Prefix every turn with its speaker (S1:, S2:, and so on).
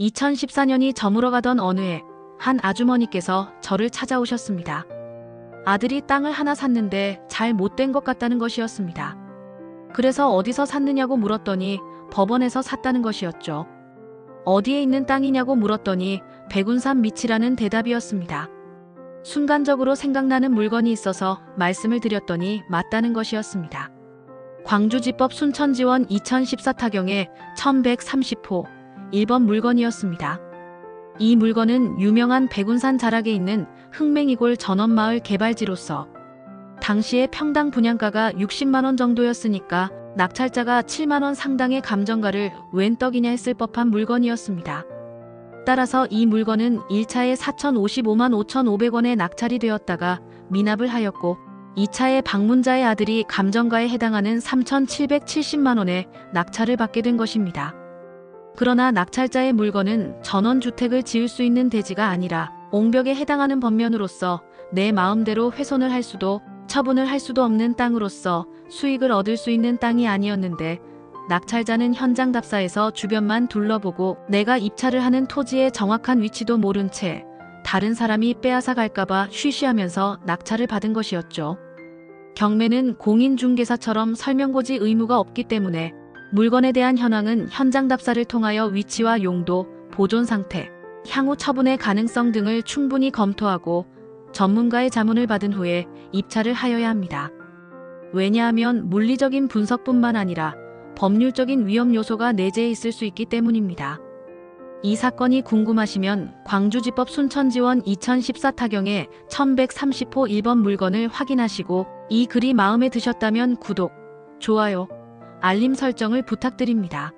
S1: 2014년이 저물어가던 어느 해, 한 아주머니께서 저를 찾아오셨습니다. 아들이 땅을 하나 샀는데 잘 못된 것 같다는 것이었습니다. 그래서 어디서 샀느냐고 물었더니 법원에서 샀다는 것이었죠. 어디에 있는 땅이냐고 물었더니 백운산 밑이라는 대답이었습니다. 순간적으로 생각나는 물건이 있어서 말씀을 드렸더니 맞다는 것이었습니다. 광주지법 순천지원 2014 타경의 1130호 1번 물건이었습니다. 이 물건은 유명한 백운산 자락에 있는 흑맹이골 전원마을 개발지로서 당시에 평당 분양가가 60만 원 정도였으니까 낙찰자가 7만 원 상당의 감정가를 웬 떡이냐 했을 법한 물건이었습니다. 따라서 이 물건은 1차에 4,055만 5,500원에 낙찰이 되었다가 미납을 하였고 2차에 방문자의 아들이 감정가에 해당하는 3,770만 원에 낙찰을 받게 된 것입니다. 그러나 낙찰자의 물건은 전원주택을 지을 수 있는 대지가 아니라 옹벽에 해당하는 법면으로서 내 마음대로 훼손을 할 수도 처분을 할 수도 없는 땅으로서 수익을 얻을 수 있는 땅이 아니었는데 낙찰자는 현장 답사에서 주변만 둘러보고 내가 입찰을 하는 토지의 정확한 위치도 모른 채 다른 사람이 빼앗아 갈까봐 쉬쉬하면서 낙찰을 받은 것이었죠. 경매는 공인중개사처럼 설명고지 의무가 없기 때문에 물건에 대한 현황은 현장 답사를 통하여 위치와 용도, 보존 상태, 향후 처분의 가능성 등을 충분히 검토하고 전문가의 자문을 받은 후에 입찰을 하여야 합니다. 왜냐하면 물리적인 분석뿐만 아니라 법률적인 위험 요소가 내재해 있을 수 있기 때문입니다. 이 사건이 궁금하시면 광주지법 순천지원 2014 타경의 1130호 1번 물건을 확인하시고 이 글이 마음에 드셨다면 구독, 좋아요, 알림 설정을 부탁드립니다.